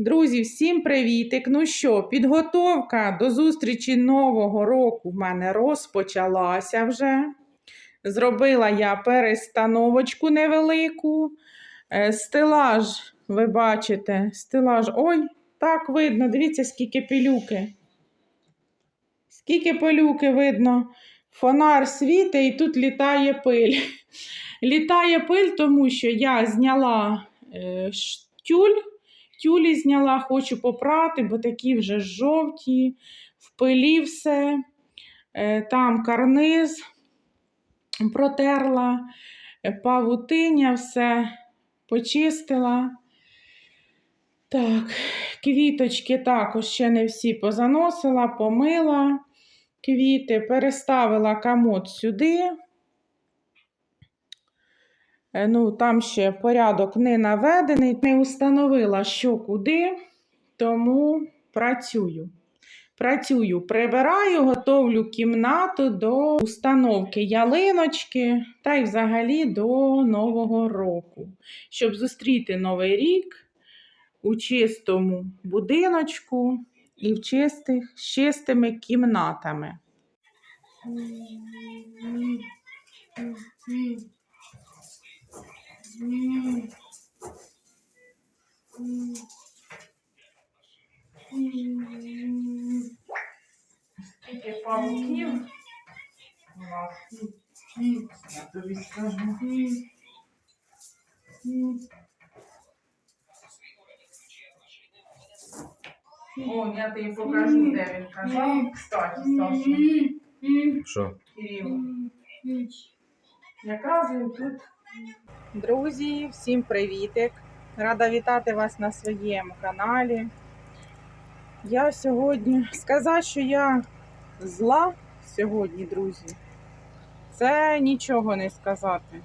Друзі, всім привітик! Ну що, підготовка до зустрічі Нового року в мене розпочалася вже. Зробила я перестановочку невелику. Е, Стелаж, ви бачите, стелаж. Ой, так видно, дивіться, скільки пилюки. Скільки пилюки видно. Фонар світить і тут літає пиль. Літає пиль, тому що я зняла е, ш- тюль. Тюлі зняла, хочу попрати, бо такі вже жовті, в пилі все. Е, Там карниз протерла, е, павутиння, все почистила. Так, квіточки також ще не всі позаносила, помила квіти, переставила комод сюди. Е, Ну, там ще порядок не наведений, не установила, що куди, тому працюю. Працюю, прибираю, готовлю кімнату до установки ялиночки та й взагалі до Нового року, щоб зустріти Новий рік у чистому будиночку і в чистих, з чистими кімнатами. Скажу. О, я тобі покажу, де він казав. Кстати, Саша, Що? Кирило. Якраз він тут. Друзі, всім привітик! Рада вітати вас на своєму каналі. Я сьогодні сказати, що я зла сьогодні, друзі. Це нічого не сказати.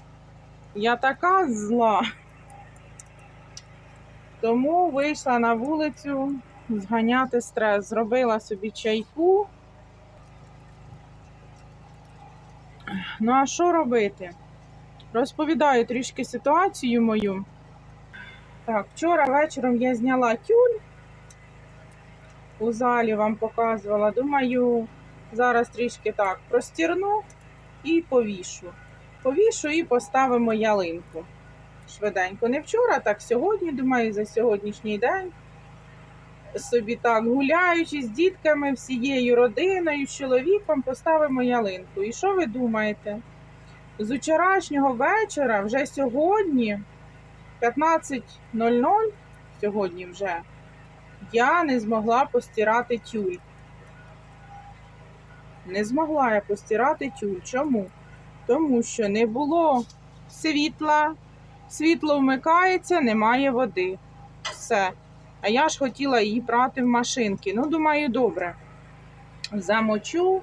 Я така зла. Тому вийшла на вулицю зганяти стрес. Зробила собі чайку. Ну, а що робити? Розповідаю трішки ситуацію мою. Так, вчора вечором я зняла тюль. У залі вам показувала. Думаю, зараз трішки так простірну і повішу. Повішу і поставимо ялинку. Швиденько. Не вчора, так сьогодні, думаю, за сьогоднішній день. Собі так гуляючи з дітками, всією родиною, з чоловіком поставимо ялинку. І що ви думаєте? З вчорашнього вечора, вже сьогодні, 15.00, сьогодні вже, я не змогла постирати тюль. Не змогла я постирати тюль. Чому? Тому що не було світла, світло вмикається, немає води. Все. А я ж хотіла її прати в машинки. Ну, думаю, добре. Замочу.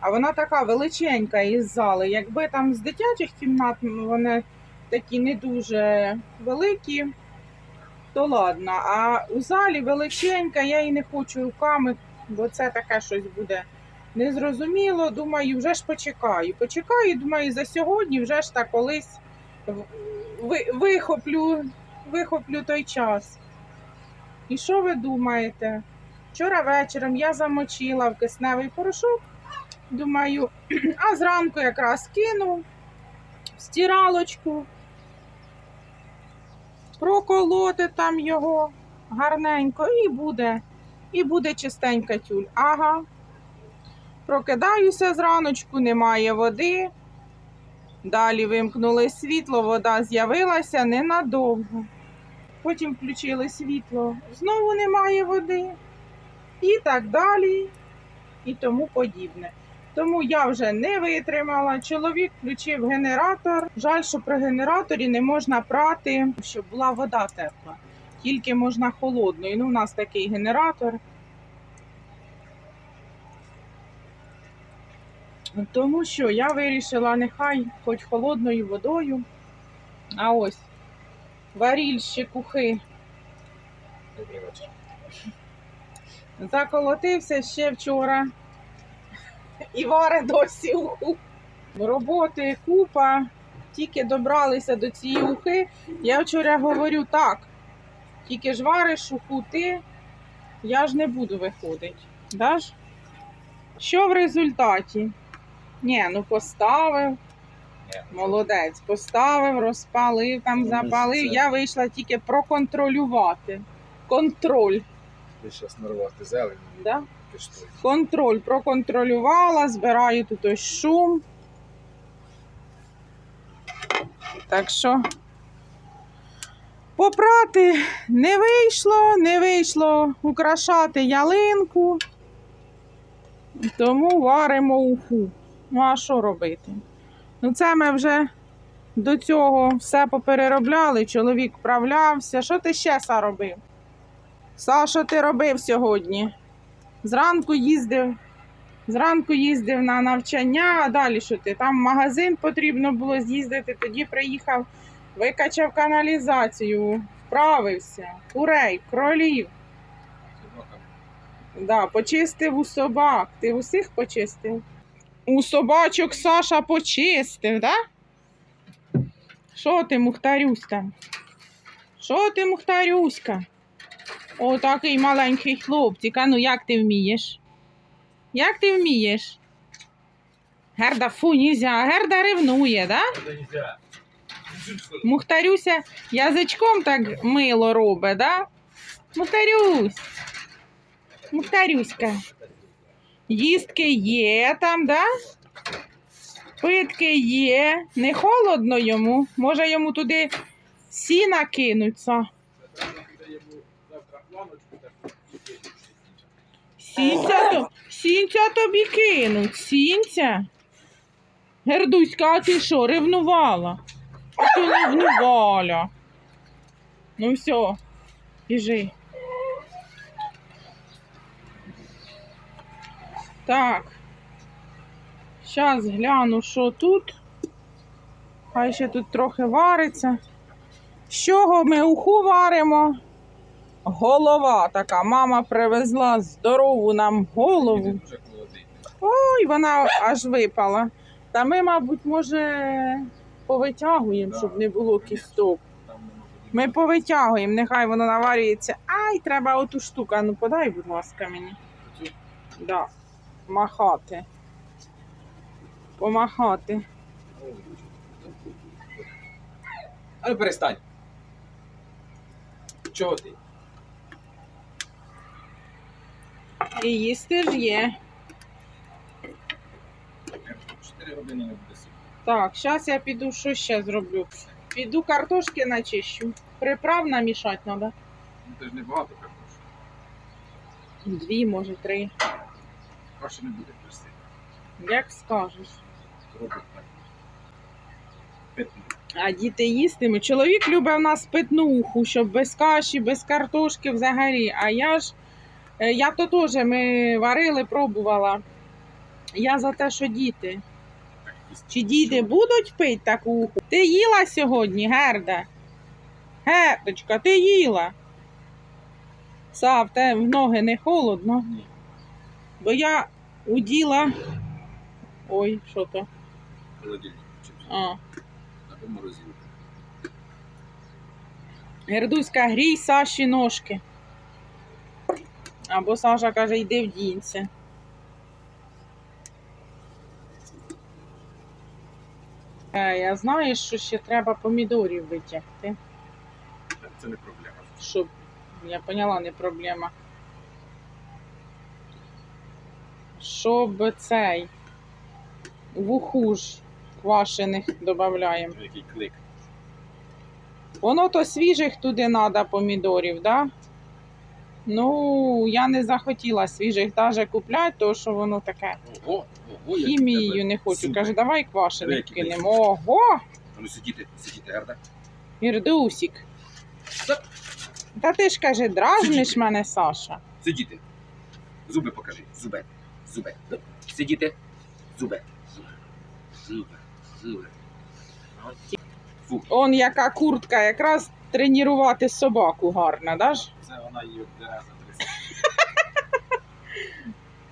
А вона така величенька із зали. Якби там з дитячих кімнат вони такі не дуже великі, то ладно. А у залі величенька, я її не хочу руками, бо це таке щось буде незрозуміло. Думаю, вже ж почекаю. Почекаю, думаю, за сьогодні вже ж так колись вихоплю, вихоплю той час. І що ви думаєте? Вчора вечором я замочила в кисневий порошок. Думаю, а зранку якраз кину в стиралочку, проколоти там його гарненько і буде, і буде чистенька тюль. Ага. Прокидаюся зраночку, немає води. Далі вимкнули світло, вода з'явилася ненадовго. Потім включили світло, знову немає води. І так далі, і тому подібне. Тому я вже не витримала. Чоловік включив генератор. Жаль, що при генераторі не можна прати, щоб була вода тепла. Тільки можна холодною. Ну, у нас такий генератор. Тому що я вирішила, нехай хоч холодною водою. А ось варільщикухи заколотився ще вчора і варе досі уху. Роботи купа, тільки добралися до цієї ухи. Я вчора говорю так. Тільки ж вариш уху ти, я ж не буду виходити. Да ж? Що в результаті? Ні, ну поставив, молодець, поставив, розпалив, там Ну, запалив. це- Я вийшла тільки проконтролювати. Контроль. Ти зараз нарвати зелень, Да? Контроль проконтролювала, збираю тут ось шум. Так що попрати не вийшло, не вийшло украшати ялинку. Тому варимо уху. Ну, а що робити? Ну, це ми вже до цього все попереробляли. Чоловік вправлявся. Що ти ще Са робив? Са, що ти робив сьогодні? Зранку їздив. Зранку їздив на навчання, а далі що ти? Там в магазин потрібно було з'їздити, тоді приїхав, викачав каналізацію, вправився, курей, кролів. Да, почистив у собак. Ти усіх почистив? У собачок Саша почистив, да? Що ти, Мухтарюсь там? Що ти, Мухтарюська? О, такий маленький хлопчик. А ну як ти вмієш? Як ти вмієш? Герда, фу, нельзя. Герда ревнує, да? Мухтарюся язичком так мило робить, да? Мухтарюсь. Мухтарюська. Їстки є там, да? Питки є. Не холодно йому. Може йому туди сіна кинуться. Сінця, то, сінця тобі кинуть, сінця. Гердуська, а ти що, ревнувала? А ти ревнувала. Ну все, біжи. Так. Зараз гляну, що тут. Хай ще тут трохи вариться. З чого ми уху варимо? Голова така. Мама привезла здорову нам голову. Ой, вона аж випала. Та ми, мабуть, може, повитягуємо, щоб не було кісток. Ми повитягуємо, нехай воно наварюється. Ай, треба оту штуку. Ну подай, будь ласка, мені. Да. Махати. Помахати. Ой. А ну перестань. Чого ти? І їсти ж є. Чотири години не буде сил. Так, зараз я піду, що ще зроблю. Піду картошки начищу. Приправ намішати треба. Ну ти ж не багато картошки. Дві, може, три. Каші не буде прости. Як скажеш. Робить так. П'ятну. А діти їстимуть. Чоловік любить в нас питнуху, щоб без каші, без картошки взагалі. А я ж, е, я то теж ми варили, пробувала. Я за те, що діти. Чи діти будуть пити таку уху? Ти їла сьогодні, Герда? Гердочка, ти їла? Сав, те в ноги не холодно, Ні. Бо я уділа. Ой, що то? Холодильник. А. Або морозилка. Гердуська, грій Саші ножки. Або Саша каже, йди вдінься. Е, я знаю, що ще треба помідорів витягти. Це не проблема. Щоб, я поняла, не проблема. Щоб цей в уху ж квашених додаємо. Який клик. Воно то свіжих туди треба помідорів, да? Ну, я не захотіла свіжих навіть купляти, тому що воно таке. Ого, ого, Хімією не хочу. супер. Каже, давай квашених Які кинемо. Ого! Ну сидіти, сидіти, гарда. Ірдусік. Та ти ж каже, дражниш мене, Саша. Сидіти. Зуби покажи. Зуби. Зуби. Сидіти. Зуби. Зуби. Зуби. Фу. Он яка куртка, якраз тренувати собаку гарна, да ж? Це вона її обдере за 30.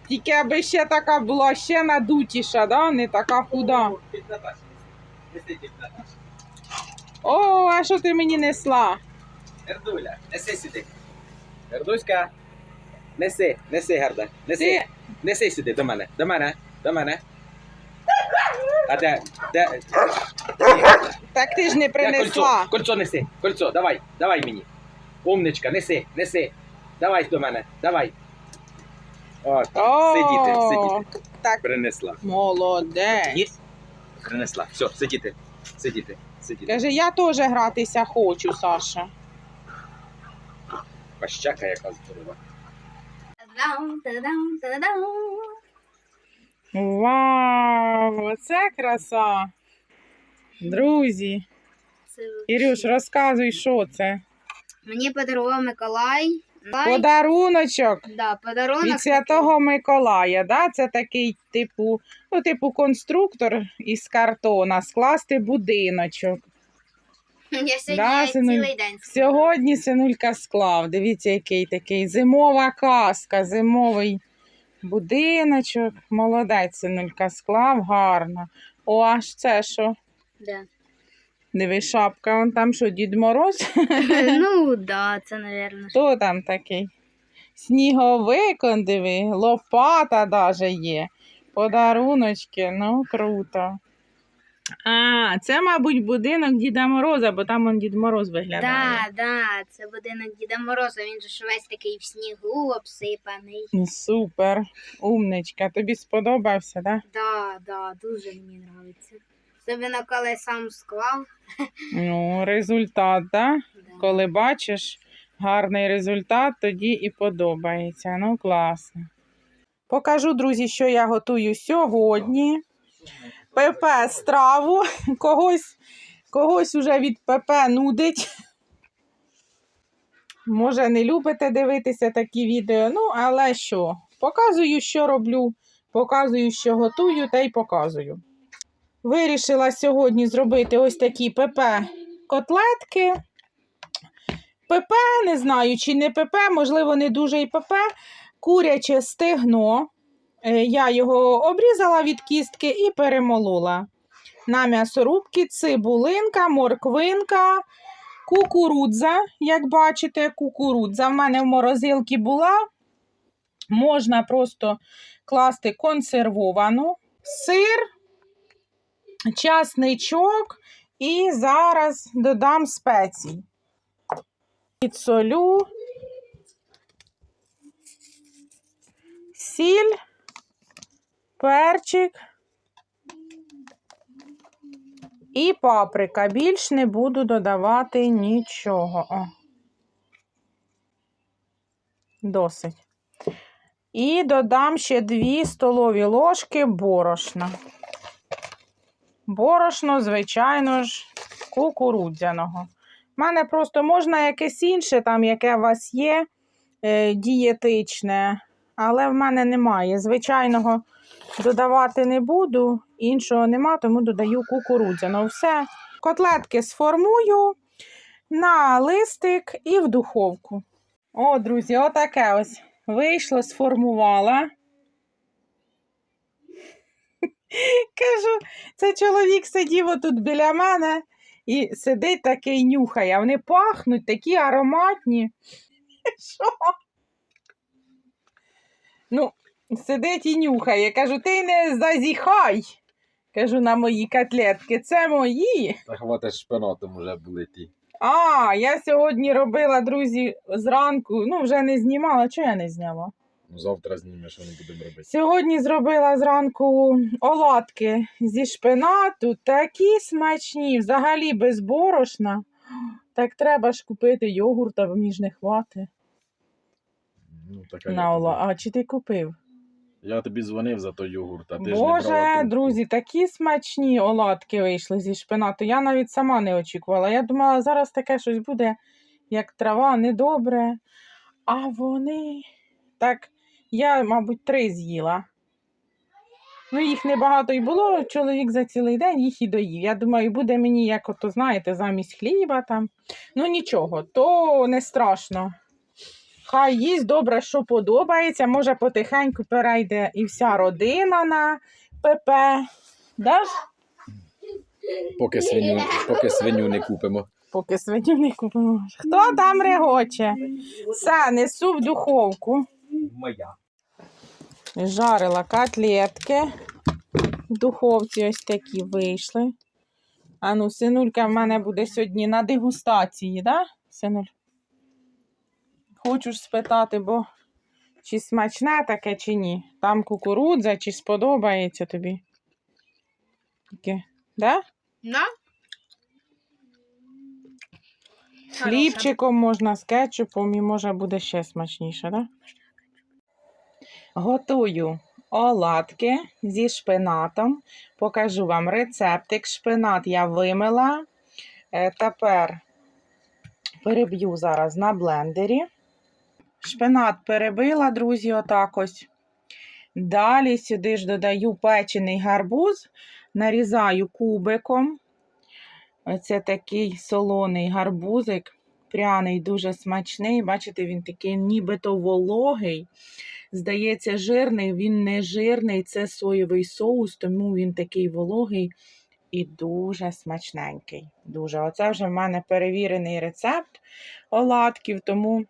Тільки аби ще така була ще надутіша, да? не така худа. О, а що ти мені несла? Гердуля, неси сюди. Гердуська. Неси, Герда. Неси. Ти- Неси сюди до мене. До мене. До мене. А де? Де? Так ти ж не Де принесла. кольцо? Кольцо неси. Кольцо, давай, давай мені. Умничка, неси, неси. Давай до мене, давай. О, О, сидіти, сидіти. Так, Принесла. молодець. Принесла. Все, сидіти. Сидіти. Сидіти. Каже, я теж гратися хочу, Саша. Пащака яка здорова. Вау, оце краса. Друзі, Ірюш, розказуй, що це. Мені подарував Миколай. Подаруночок да, подарунок. від Святого Миколая. Да? Це такий типу, ну, типу конструктор із картона, скласти будиночок. Я сьогодні Да, синуль. цілий день. складала. Сьогодні синулька склав. Дивіться, який такий зимова казка, зимовий будиночок. Молодець, синулька склав, гарно. О, аж це що? Да. Диви, шапка, он там що, Дід Мороз? ну, да, це, напевно. Хто там такий? Сніговик, он диви, лопата даже є. Подаруночки, ну круто. А, це, мабуть, будинок Діда Мороза, бо там он Дід Мороз виглядає. Да, да, це будинок Діда Мороза, він же ж весь такий в снігу обсипаний. Ну, Супер, умничка. Тобі сподобався, да? Да, да, дуже мені подобається. Особливо, коли сам склав. Ну, результат, да? Да. Коли бачиш гарний результат, тоді і подобається. Ну, класно. Покажу, друзі, що я готую сьогодні. ПП страву. Когось, когось уже від ПП нудить. Може, не любите дивитися такі відео. Ну, але що? Показую, що роблю, показую, що готую, та й показую. Вирішила сьогодні зробити ось такі ПП котлетки. ПП, не знаю, чи не ПП, можливо, не дуже і ПП. Куряче стегно. Е, Я його обрізала від кістки і перемолола. На м'ясорубки цибулинка, морквинка, кукурудза. Як бачите, кукурудза в мене в морозилці була. Можна просто класти консервовану, сир, часничок і зараз додам спецій. Підсолю, сіль, перчик і паприка. Більш не буду додавати нічого. О. Досить. І додам ще 2 столові ложки борошна. Борошно, звичайно ж, кукурудзяного. У мене просто можна якесь інше, там, яке у вас є, е, дієтичне, але в мене немає. Звичайного додавати не буду, іншого нема, тому додаю кукурудзяного. Все. Котлетки сформую на листик і в духовку. О, друзі, отаке ось вийшло, сформувала. Кажу, це чоловік сидів отут біля мене і сидить такий нюхає. Вони пахнуть такі ароматні. Що? Ну, сидить і нюхає. Кажу, ти не зазіхай. Кажу на мої котлетки, це мої. Та хватить шпинатом уже були ті. А, я сьогодні робила, друзі, зранку. Ну, вже не знімала. Чого я не зняла? Ну, завтра знімеш, що не будемо робити. Сьогодні зробила зранку оладки зі шпинату. Такі смачні, взагалі без борошна. Так треба ж купити йогурт, а мені не хватить. Ну, така На ола. А чи ти купив? Я тобі дзвонив за той йогурт, а ти ж не Боже, брала трубку. друзі, такі смачні оладки вийшли зі шпинату. Я навіть сама не очікувала. Я думала, зараз таке щось буде, як трава, недобре. А вони так, я, мабуть, три з'їла. Ну, їх небагато і було. Чоловік за цілий день їх і доїв. Я думаю, буде мені, як ото, знаєте, замість хліба там. Ну нічого, то не страшно. Хай їсть добре, що подобається. Може, потихеньку перейде і вся родина на ПП. Да? Поки свиню, поки свиню не купимо. поки свиню не купимо. Хто там регоче? Все, несу в духовку. Моя. Жарила котлетки. В духовці ось такі вийшли. А ну, синулька в мене буде сьогодні на дегустації, да, синуль? Хочу ж спитати, бо чи смачне таке, чи ні. Там кукурудза, чи сподобається тобі? Таке, да? Да? Хлібчиком можна з кетчупом і може буде ще смачніше, да? Готую оладки зі шпинатом. Покажу вам рецептик. Шпинат я вимила. Е, Тепер переб'ю зараз на блендері. Шпинат перебила, друзі, отак ось. Далі сюди ж додаю печений гарбуз, нарізаю кубиком. Оце такий солоний гарбузик, пряний, дуже смачний. Бачите, він такий нібито вологий. Здається, жирний, він не жирний, це соєвий соус, тому він такий вологий і дуже смачненький. Дуже. Оце вже в мене перевірений рецепт оладків, тому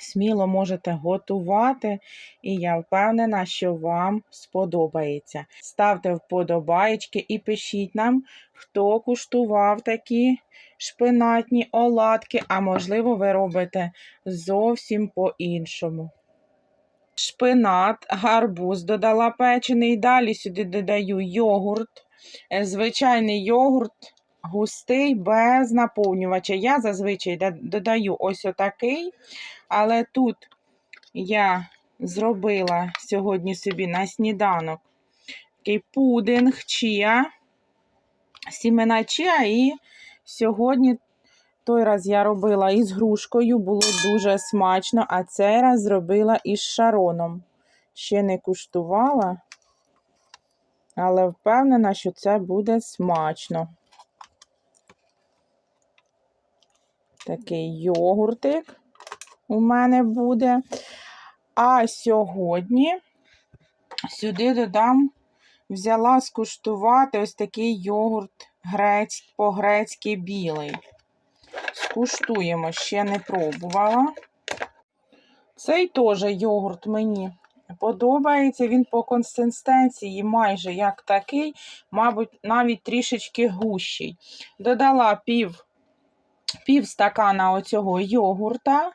сміло можете готувати, і я впевнена, що вам сподобається. Ставте вподобаєчки і пишіть нам, хто куштував такі шпинатні оладки, а можливо, ви робите зовсім по-іншому. Шпинат, гарбуз додала печений. Далі сюди додаю йогурт. Е, Звичайний йогурт густий, без наповнювача. Я зазвичай додаю ось отакий, але тут я зробила сьогодні собі на сніданок такий пудинг чия, сімена чия, і сьогодні той раз я робила із грушкою, було дуже смачно, а цей раз зробила із шароном. Ще не куштувала, але впевнена, що це буде смачно. Такий йогуртик у мене буде. А сьогодні сюди додам, взяла скуштувати ось такий йогурт грець, по-грецьки білий. Скуштуємо, ще не пробувала. Цей теж йогурт мені подобається. Він по консистенції майже як такий, мабуть, навіть трішечки гущий. Додала пів, пів стакана оцього йогурта.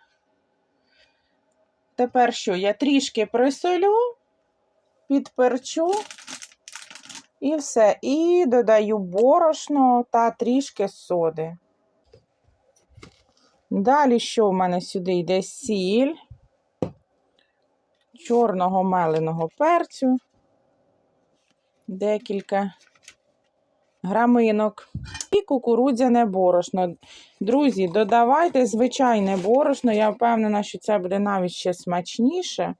Тепер що? Я трішки присолю, підперчу і все. І додаю борошно та трішки соди. Далі, що в мене сюди йде сіль, чорного меленого перцю, декілька граминок і кукурудзяне борошно. Друзі, додавайте звичайне борошно. Я впевнена, що це буде навіть ще смачніше.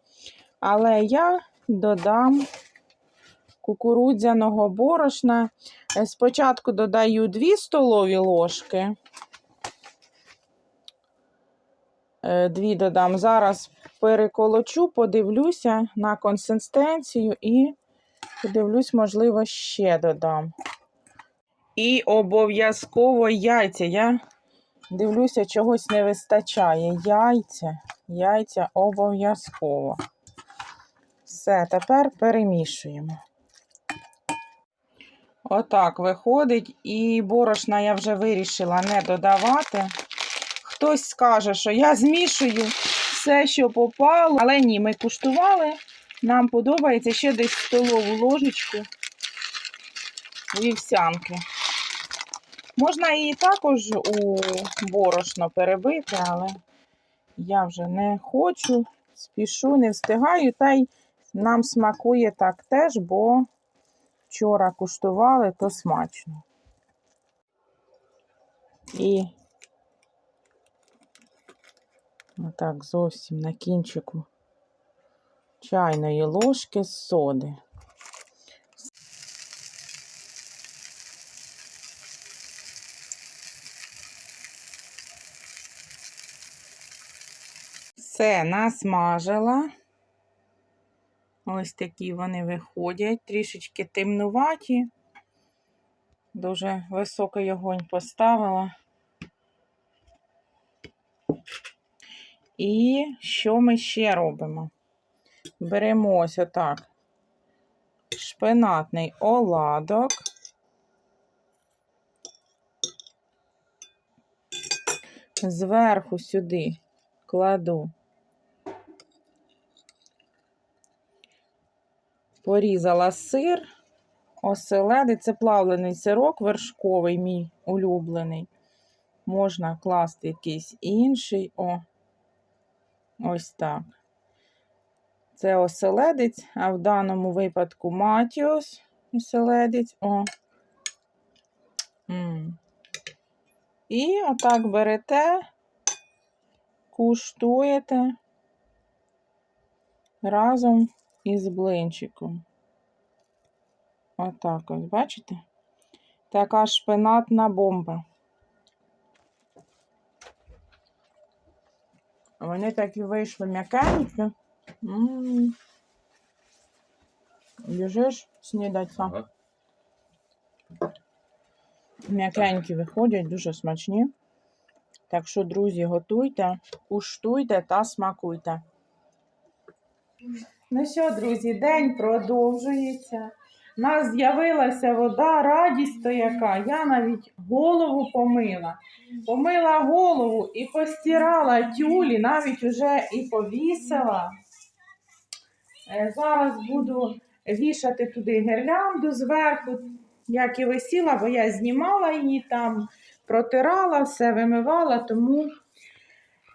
Але я додам кукурудзяного борошна. Е, Спочатку додаю 2 столові ложки. Е, Дві додам. Зараз переколочу, подивлюся на консистенцію і подивлюсь, можливо, ще додам. І обов'язково яйця. Я дивлюся, чогось не вистачає. Яйця, яйця обов'язково. Все, тепер перемішуємо. Отак виходить. І борошна я вже вирішила не додавати. Хтось скаже, що я змішую все, що попало. Але ні, ми куштували. Нам подобається ще десь столову ложечку вівсянки. Можна її також у борошно перебити, але я вже не хочу, спішу, не встигаю, та й нам смакує так теж, бо вчора куштували, то смачно. І отак зовсім на кінчику чайної ложки з соди. Все, насмажила. Ось такі вони виходять, трішечки темнуваті. Дуже високий огонь поставила. І що ми ще робимо? Беремо ось отак шпинатний оладок. Зверху сюди кладу порізала сир, оселедець, це плавлений сирок вершковий, мій улюблений. Можна класти якийсь інший. О, ось так. Це оселедець, а в даному випадку матіос оселедець. О. М. І отак берете, куштуєте разом із блинчиком. Отак ось, бачите? Така шпинатна бомба. Вони такі вийшли м'якенькі. Біжиш снідать сам. М'якенькі виходять, дуже смачні. Так що, друзі, готуйте, куштуйте та смакуйте. Ну що, друзі, день продовжується. У нас з'явилася вода, радість то яка. Я навіть голову помила. Помила голову і постирала тюлі, навіть уже і повісила. Е, Зараз буду вішати туди гірлянду зверху, як і висіла, бо я знімала її там, протирала, все вимивала, тому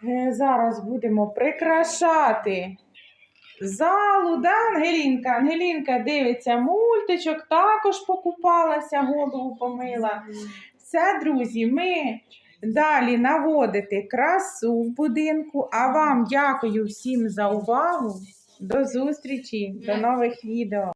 е, зараз будемо прикрашати залу, да, Ангелінка? Ангелінка дивиться мультичок, також покупалася, голову помила. Все, друзі, ми далі наводити красу в будинку. А вам дякую всім за увагу. До зустрічі, до нових відео.